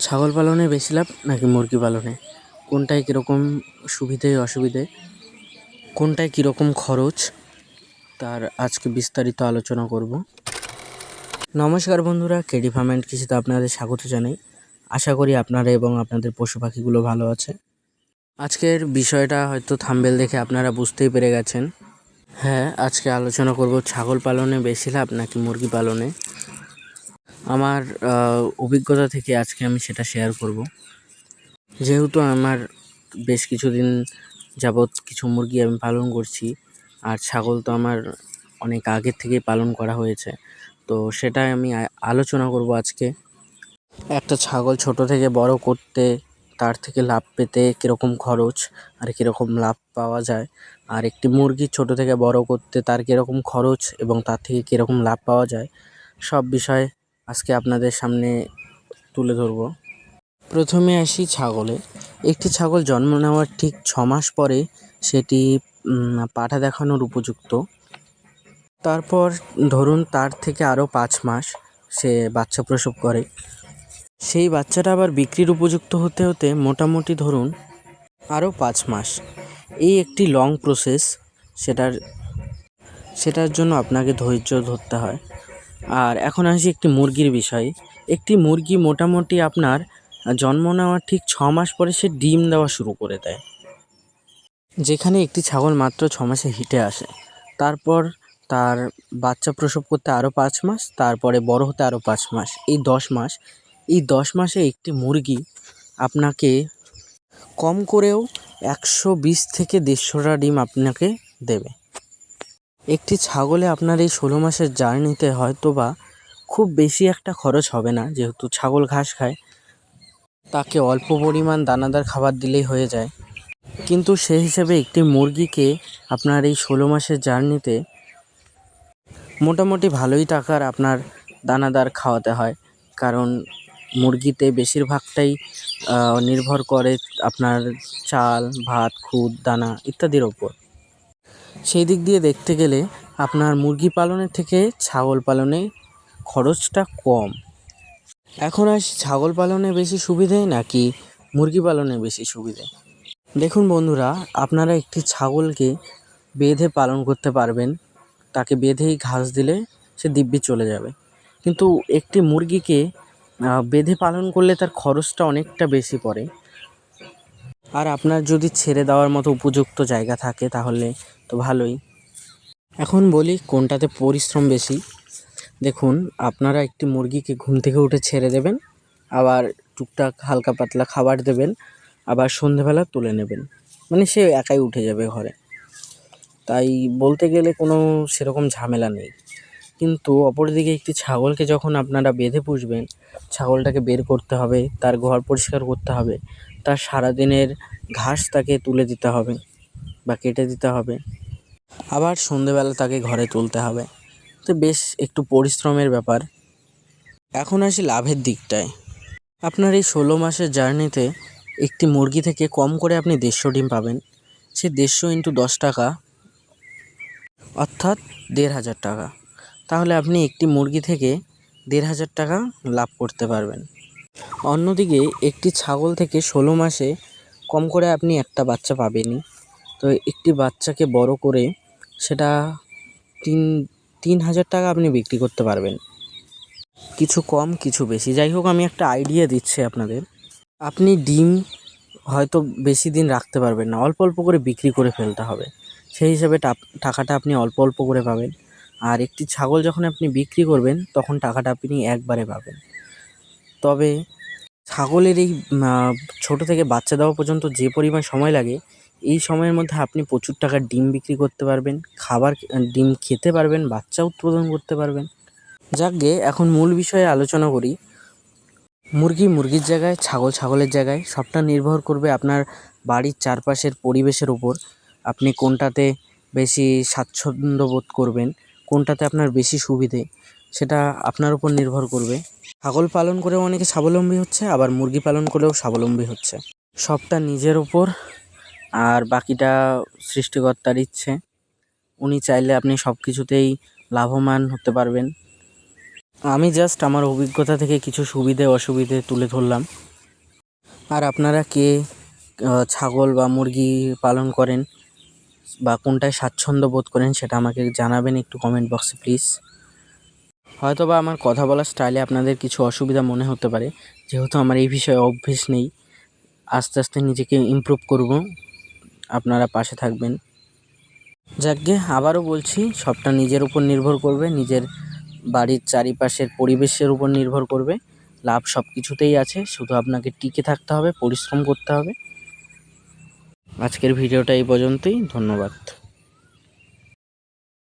ছাগল পালনে বেশি লাভ নাকি মুরগি পালনে? কোনটায় কীরকম সুবিধে, অসুবিধে? কোনটায় কীরকম খরচ? তার আজকে বিস্তারিত আলোচনা করব। নমস্কার বন্ধুরা, কেডি ফার্ম অ্যান্ড কৃষিতে আপনাদের স্বাগত জানাই। আশা করি আপনারা এবং আপনাদের পশু পাখিগুলো ভালো আছে। আজকের বিষয়টা হয়তো থাম্বেল দেখে আপনারা বুঝতেই পেরে গেছেন। হ্যাঁ আজকে আলোচনা করব ছাগল পালনে বেশি লাভ নাকি মুরগি পালনে? আমার অভিজ্ঞতা থেকে আজকে আমি সেটা শেয়ার করব। যেহেতু আমার বেশ কিছুদিন যাবৎ কিছু মুরগি আমি পালন করছি, আর ছাগল তো আমার অনেক আগের থেকেই পালন করা হয়েছে, তো সেটাই আমি আলোচনা করব আজকে। একটা ছাগল ছোট থেকে বড় করতে তার থেকে লাভ পেতে কীরকম খরচ আর কীরকম লাভ পাওয়া যায়? আর একটি মুরগি ছোট থেকে বড় করতে তার কীরকম খরচ এবং তার থেকে কীরকম লাভ পাওয়া যায়? সব বিষয় আজকে আপনাদের সামনে তুলে ধরব। প্রথমে আসি ছাগলে। একটি ছাগল জন্ম নেওয়ার ঠিক ছ মাস পরে সেটি পাঠা দেখানোর উপযুক্ত। তারপর ধরুন তার থেকে আরও পাঁচ মাস সে বাচ্চা প্রসব করে। সেই বাচ্চাটা আবার বিক্রির উপযুক্ত হতে হতে মোটামুটি ধরুন আরও পাঁচ মাস। এই একটি লং প্রসেস সেটার সেটার জন্য আপনাকে ধৈর্য ধরতে হয়। আর এখন আসি একটি মুরগির বিষয়ে। একটি মুরগি মোটামুটি আপনার জন্ম নেওয়ার ঠিক ছ মাস পরে সে ডিম দেওয়া শুরু করে দেয়। যেখানে একটি ছাগল মাত্র ছ মাসে হিটে আসে। তারপর তার বাচ্চা প্রসব করতে আরও পাঁচ মাস, তারপরে বড় হতে আরও পাঁচ মাস, এই দশ মাস। এই দশ মাসে একটি মুরগি আপনাকে কম করেও একশো বিশ থেকে দেড়শোটা ডিম আপনাকে দেবে। একটি ছাগলে আপনার এই ষোলো মাসের জার্নিতে হয়তো বা খুব বেশি একটা খরচ হবে না, যেহেতু ছাগল ঘাস খায়। তাকে অল্প পরিমাণ দানাদার খাবার দিলেই হয়ে যায়। কিন্তু সেই হিসেবে একটি মুরগিকে আপনার এই ষোলো মাসের জার্নিতে মোটামুটি ভালোই টাকার আপনার দানাদার খাওয়াতে হয়। কারণ মুরগিতে বেশিরভাগটাই নির্ভর করে আপনার চাল, ভাত, খুদ, দানা ইত্যাদির ওপর। সেই দিক দিয়ে দেখতে গেলে আপনার মুরগি পালনের থেকে ছাগল পালনে খরচটা কম। এখন আসি ছাগল পালনে বেশি সুবিধে নাকি মুরগি পালনে বেশি সুবিধে? দেখুন বন্ধুরা, আপনারা একটি ছাগলকে বেঁধে পালন করতে পারবেন। তাকে বেঁধেই ঘাস দিলে সে দিব্যি চলে যাবে। কিন্তু একটি মুরগিকে বেঁধে পালন করলে তার খরচটা অনেকটা বেশি পড়ে। আর আপনার যদি ছেড়ে দেওয়ার মতো উপযুক্ত জায়গা থাকে তাহলে তো ভালোই। এখন বলি কোনটাতে পরিশ্রম বেশি। দেখুন, আপনারা একটি মুরগিকে ঘুম থেকে উঠে ছেড়ে দেবেন, আবার টুকটাক হালকা পাতলা খাবার দেবেন, আবার সন্ধেবেলা তুলে নেবেন। মানে সে একাই উঠে যাবে ঘরে। তাই বলতে গেলে কোনো সেরকম ঝামেলা নেই। কিন্তু অপরদিকে একটি ছাগলকে যখন আপনারা বেঁধে পুষবেন, ছাগলটাকে বের করতে হবে, তার ঘর পরিষ্কার করতে হবে তার সারাদিনের ঘাস তাকে তুলে দিতে হবে বা কেটে দিতে হবে। আবার সন্ধেবেলা তাকে ঘরে তুলতে হবে। তো বেশ একটু পরিশ্রমের ব্যাপার। এখন আসি লাভের দিকটায়। আপনার এই ষোলো মাসের জার্নিতে একটি মুরগি থেকে কম করে আপনি দেড়শো ডিম পাবেন। সে দেড়শো ইন্টু দশ টাকা, অর্থাৎ দেড় হাজার টাকা। তাহলে আপনি একটি মুরগি থেকে দেড় হাজার টাকা লাভ করতে পারবেন। অন্যদিকে একটি ছাগল থেকে ষোলো মাসে কম করে আপনি একটা বাচ্চা পাবেনই। তো একটি বাচ্চাকে বড় করে সেটা তিন তিন হাজার টাকা আপনি বিক্রি করতে পারবেন। কিছু কম, কিছু বেশি। যাই হোক, আমি একটা আইডিয়া দিচ্ছি আপনাদের। আপনি ডিম হয়তো বেশি দিন রাখতে পারবেন না, অল্প অল্প করে বিক্রি করে ফেলতে হবে। সেই হিসাবে টাকাটা আপনি অল্প অল্প করে পাবেন। আর একটি ছাগল যখন আপনি বিক্রি করবেন, তখন টাকাটা আপনি একবারে পাবেন। তবে ছাগলের এই ছোটো থেকে বাচ্চা দেওয়া পর্যন্ত যে পরিমাণ সময় লাগে, এই সময়ের মধ্যে আপনি প্রচুর টাকার ডিম বিক্রি করতে পারবেন, খাবার ডিম খেতে পারবেন, বাচ্চা উৎপাদন করতে পারবেন। যাকে এখন মূল বিষয়ে আলোচনা করি, মুরগি মুরগির জায়গায়, ছাগল ছাগলের জায়গায়, সবটা নির্ভর করবে আপনার বাড়ির চারপাশের পরিবেশের উপর, আপনি কোনটাতে বেশি স্বাচ্ছন্দ্য বোধ করবেন, কোনটাতে আপনার বেশি সুবিধে। সেটা আপনার উপর নির্ভর করবে। ছাগল পালন করেও অনেকে স্বাবলম্বী হচ্ছে, আবার মুরগি পালন করেও স্বাবলম্বী হচ্ছে। সবটা নিজের ওপর আর বাকিটা সৃষ্টিকর্তার ইচ্ছে। উনি চাইলে আপনি সব কিছুতেই লাভবান হতে পারবেন। আমি জাস্ট আমার অভিজ্ঞতা থেকে কিছু সুবিধে অসুবিধে তুলে ধরলাম। আর আপনারা কে ছাগল বা মুরগি পালন করেন, বা কোনটায় স্বাচ্ছন্দ্য বোধ করেন, সেটা আমাকে জানাবেন একটু কমেন্ট বক্সে প্লিজ হয়তো বা আমার কথা বলার স্টাইলে আপনাদের কিছু অসুবিধা মনে হতে পারে। যেহেতু আমার এই বিষয়ে অভ্যেস নেই, আস্তে আস্তে নিজেকে ইমপ্রুভ করব। আপনারা পাশে থাকবেন। যাকগে, আবারও বলছি, সবটা নিজের উপর নির্ভর করবে, নিজের বাড়ির চারিপাশের পরিবেশের উপর নির্ভর করবে। লাভ সব কিছুতেই আছে, শুধু আপনাকে টিকে থাকতে হবে, পরিশ্রম করতে হবে। আজকের ভিডিওটা এই পর্যন্তই, ধন্যবাদ।